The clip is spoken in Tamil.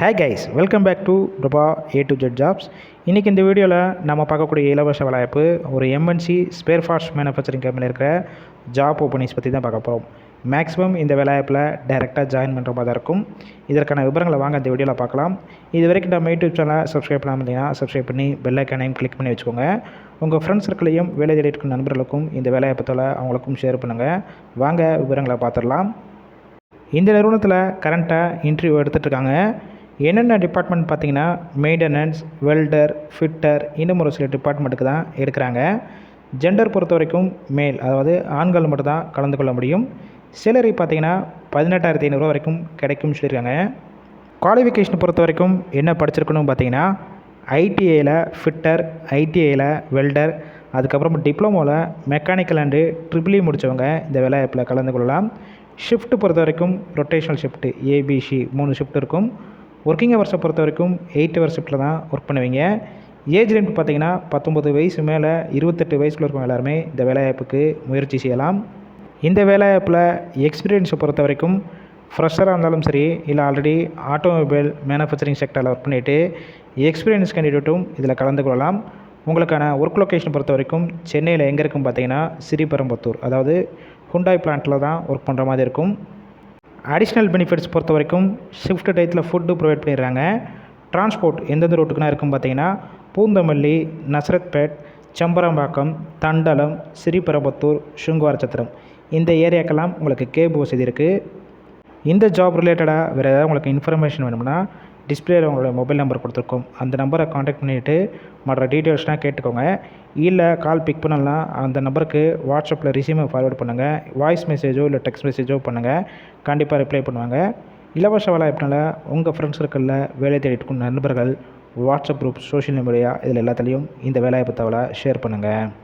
Hey guys welcome back to Prabha A to Z jobs இன்றைக்கி இந்த வீடியோவில் நம்ம பார்க்கக்கூடிய இலவச வாய்ப்பு ஒரு எம்என்சி ஸ்பேர் பார்ட்ஸ் மேனுஃபேக்சரிங் கம்பெனியில் இருக்கிற ஜாப் ஓப்பனிங்ஸ் பற்றி தான் பார்க்க போகிறோம் மேக்ஸிமம் இந்த வேலைவாய்ப்பில் டைரெக்டாக ஜாயின் பண்ணுற மாதிரி தான் இருக்கும். இதற்கான விவரங்களை வாங்க இந்த வீடியோவில் பார்க்கலாம். இது வரைக்கும் நம்ம யூடியூப் சேனலை சப்ஸ்கிரைப் பண்ணாமல் சப்ஸ்கிரைப் பண்ணி பெல்லைக்கானையும் கிளிக் பண்ணி வச்சுக்கோங்க. உங்கள் ஃப்ரெண்ட்ஸ் சர்க்கிளையும் வேலை தேடி இருக்கும் நண்பர்களுக்கும் இந்த வேலைவாய்ப்பத்தில் அவங்களுக்கும் ஷேர் பண்ணுங்கள் வாங்க விவரங்களை பார்த்துடலாம். இந்த நிறுவனத்தில் கரண்ட்டாக இன்டர்வியூ எடுத்துகிட்ருக்காங்க என்னென்ன டிபார்ட்மெண்ட் பார்த்தீங்கன்னா மெயின்டெனன்ஸ் வெல்டர் ஃபிட்டர் இன்னும் ஒரு சில டிபார்ட்மெண்ட்டுக்கு தான் எடுக்கிறாங்க ஜெண்டர் பொறுத்த வரைக்கும் மேல் அதாவது ஆண்கள் மட்டும் தான் கலந்து கொள்ள முடியும். சேலரி பார்த்தீங்கன்னா பதினெட்டாயிரத்தி ஐநூறுரூவா வரைக்கும் கிடைக்கும்னு சொல்லியிருக்காங்க. குவாலிஃபிகேஷன் பொறுத்த வரைக்கும் என்ன படிச்சிருக்கணும் பார்த்தீங்கன்னா ஐடிஐயில் ஃபிட்டர் ஐடிஐயில் வெல்டர் அதுக்கப்புறம் டிப்ளமோவில் மெக்கானிக்கல் அண்டு ட்ரிபிளி முடித்தவங்க இந்த வேலைவாய்ப்பில் கலந்து கொள்ளலாம். ஷிஃப்ட் பொறுத்த வரைக்கும் ரொட்டேஷனல் ஷிஃப்ட்டு ஏபிசி மூணு ஷிஃப்ட் இருக்கும். ஒர்க்கிங் ஹவர்ஸை பொறுத்த வரைக்கும் எயிட் ஹவர் ஷிஃப்ட்டில் தான் ஒர்க் பண்ணுவீங்க. ஏஜ் லிமிட் பார்த்தீங்கன்னா பத்தொம்பது வயசு மேலே இருபத்தெட்டு வயசுக்குள்ள இருக்கவங்க எல்லாருமே இந்த வேலைவாய்ப்புக்கு முயற்சி செய்யலாம். இந்த வேலைவாய்ப்பில் எக்ஸ்பீரியன்ஸை பொறுத்த வரைக்கும் ஃப்ரெஷராக இருந்தாலும் சரி இல்லை ஆல்ரெடி ஆட்டோமொபைல் மேனுஃபேக்சரிங் செக்டரில் ஒர்க் பண்ணிவிட்டு எக்ஸ்பீரியன்ஸ் கேண்டிடேட்டும் இதில் கலந்து கொள்ளலாம். உங்களுக்கான ஒர்க் லொக்கேஷன் பொறுத்த வரைக்கும் சென்னையில் எங்கே இருக்கும் பார்த்தீங்கன்னா ஸ்ரீபெரும்புத்தூர். அதாவது ஹுண்டாய் பிளான்ட்டில் தான் ஒர்க் பண்ணுற மாதிரி இருக்கும். அடிஷ்னல் பெனிஃபிட்ஸ் பொறுத்த வரைக்கும் ஷிஃப்ட் டயத்தில் ஃபுட்டு ப்ரொவைட் பண்ணிடுறாங்க. டிரான்ஸ்போர்ட் எந்தெந்த ரோட்டுக்குனா இருக்கும் பார்த்தீங்கன்னா பூந்தமல்லி நசரத்பேட் செம்பரம்பாக்கம் தண்டலம் ஸ்ரீபெரம்பத்தூர் சுங்குவாரச்சத்திரம் இந்த ஏரியாக்கெல்லாம் உங்களுக்கு கேப் வசதி இருக்குது இந்த ஜாப் ரிலேட்டடாக வேறு ஏதாவது உங்களுக்கு இன்ஃபர்மேஷன் வேணும்னா டிஸ்பிளேயில் உங்களோட மொபைல் நம்பர் கொடுத்துருக்கோம். அந்த நம்பரை காண்டாக்ட் பண்ணிவிட்டு மற்ற டீட்டெயில்ஸ்லாம் கேட்டுக்கோங்க. இல்லை கால் பிக் பண்ணலாம் அந்த நம்பருக்கு வாட்ஸ்அப்பில் ரிசீமை ஃபார்வேர்ட் பண்ணுங்கள் வாய்ஸ் மெசேஜோ இல்லை டெக்ஸ்ட் மெசேஜோ பண்ணுங்கள் கண்டிப்பாக ரிப்ளை பண்ணுவாங்க. இலவச வாய்ப்பினால உங்கள் ஃப்ரெண்ட்ஸ் சர்க்கிளில் வேலை தேடிட்டு நண்பர்கள் வாட்ஸ்அப் குரூப் சோஷியல் மீடியா இதில் எல்லாத்துலேயும் இந்த வேலைவாய்ப்பு தகவலை ஷேர் பண்ணுங்கள்